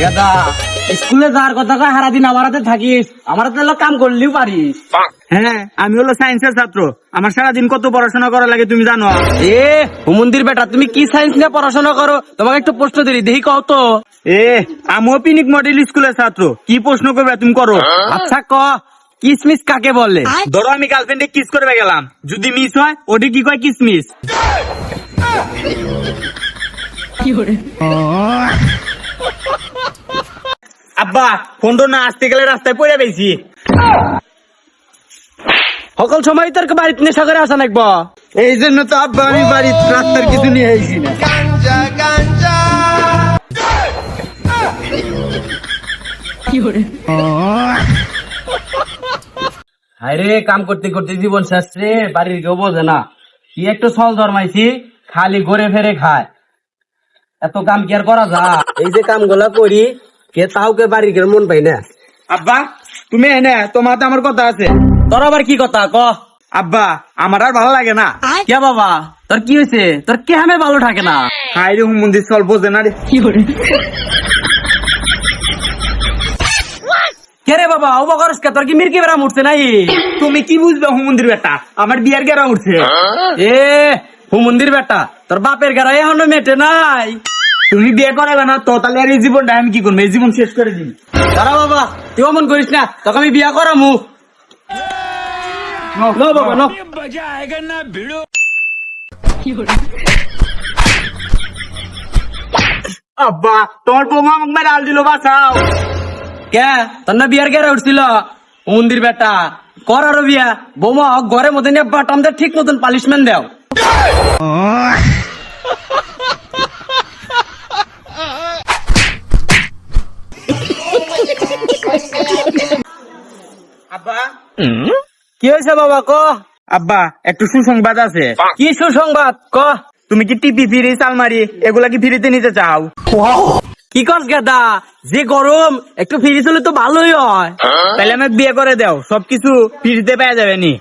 গেদা স্কুলে যাওয়ার কথা কয় সারাদিন আমার হাতে থাকিস আমার হাতে কাম করলেও পারিস। হ্যাঁ আমি হলো সায়েন্সের ছাত্র। আমার সারাদিন কত পড়াশোনা করা লাগে তুমি জানো? এ হুমন্দির বেটা তুমি কি সায়েন্স নিয়ে পড়াশোনা করো? তোমাকে একটু প্রশ্ন দিই দেখি কও তো। এ আমিও পিনিক মডেল স্কুলের ছাত্র। কি প্রশ্ন করবে তুমি করো? আচ্ছা ক। কিসমিস কাকে বলে? ধরো আমি গার্লফ্রেন্ডে কিস করবে গেলাম। যদি মিস হয় ওটি কি কয় কিসমিস? আব্বা ফোন না আসতে গেলে রাস্তায় পড়ে পেয়েছি সকল সময় তোর বাড়িতে নেশা করে আসা নাকবো। এই জন্য তো আব্বা আমি বাড়ির রাস্তার কিছু নিয়ে আইছি না। হায়রে কাম করতে করতে জীবন শেষ রে বাড়ির কেউ বোঝে না। কি একটু সল জন্মাইছি খালি ঘুরে ফেরে খায়। এত কাম কি আর করা যা এই যে কামগুলা করি কে তাও কে বাড়ির কেউ মন পাই না? আব্বা তুমি এনে তোমার আমার কথা আছে। তোর আবার কি কথা ক? আব্বা আমার আর ভালো লাগে না। কে বাবা তোর কি হয়েছে তোর কে হামে ভালো থাকে না? হাই রে মন্দির চল বোঝে না রে। কে রে বাবা ও বকরস কে? তোর কি মির্কি বেড়া উঠছে নাই? তুমি কি বুঝবে হুমন্দির বেটা? আমার বিয়ার গেরা উঠছে। এ হুমন্দির বেটা তোর বাপের গাড়া এখনও মেটে নাই। তুমি বিয়ে করাবে না তো তাহলে আর এই জীবনটা আমি কি করব? এই জীবন শেষ করে দিই দাঁড়া বাবা তুই অমন করিস না তোকে আমি বিয়া করামু। বাবা নো। আব্বা তোমার বৌমা আমাকে মেরে আল দিল বাঁচাও। কে? তোর না বিয়ার গেরা উঠছিল? মন্দির বেটা। কর আরও বিয়া। বৌমা ঘরের মধ্যে নিয়ে বাটামদের ঠিক মতন পালিশমেন্ট দাও। আব্বা? কি হয়েছে বাবা ক? আব্বা একটু সুসংবাদ আছে। কি সুসংবাদ? ক? তুমি কি টিপি ফ্রিজ আলমারি এগুলা কি ফ্রিতে নিতে চাও? কি করস গেদা? যে গরম একটু ফিরিস হলে তো ভালোই হয়। তাহলে আমাকে বিয়ে করে দাও সবকিছু ফ্রিতে পেয়ে যাবে নি।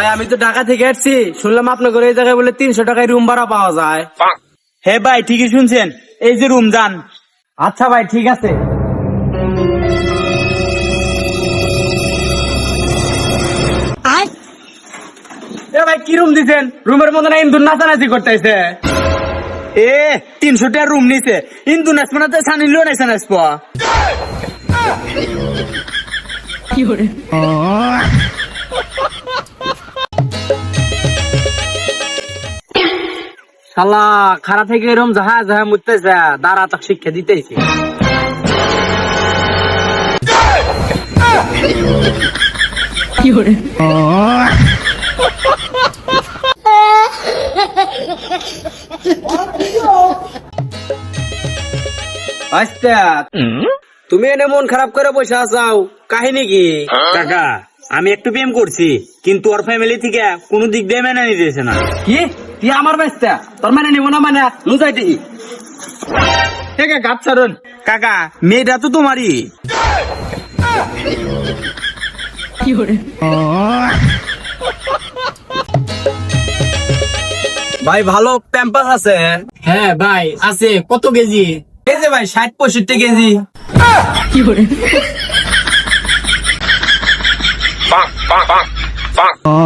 ভাই আমি তো ঢাকা থেকে আসছি। শুনলাম আপনার ঘরে এই জায়গায় বলে তিনশো টাকায় রুম ভাড়া পাওয়া যায়। হে ভাই ঠিকই শুনছেন। এই যে রুম যান। আচ্ছা ভাই ঠিক আছে। এ ভাই কি রুম দিছেন? রুমের মধ্যে না ইন্দুর নাচানাচি করতেছে? এ তিনশো টাকার রুম নিছে। ইন্দু নাচবো না তো সানিলেও নাইছে নাচবো শালা খারা থেকে এরম যাহা যাহা মুততেছে দাঁড়া তাক শিক্ষা দিতেছে। আচ্ছা তুমি এনে মন খারাপ করে বসে আসাও কাহিনী কি? কাকা আমি একটু প্রেম করছি কিন্তু ওর ফ্যামিলি থেকে কোনো দিক দিয়ে মেনে নিতেছে না। কি? তুই আমার বাচ্চা? তোর মানে নিব না মানে? লুজাই দিই ঠিক আছে গাছ ছাড়ুন? কাকা মেয়েটা তো তোমারই। ভাই ভালো প্যাম্পাস আছে। হ্যাঁ ভাই আছে। কত কেজি? এই যে ভাই ষাট পঁয়ষট্টি কেজি। 放放放。放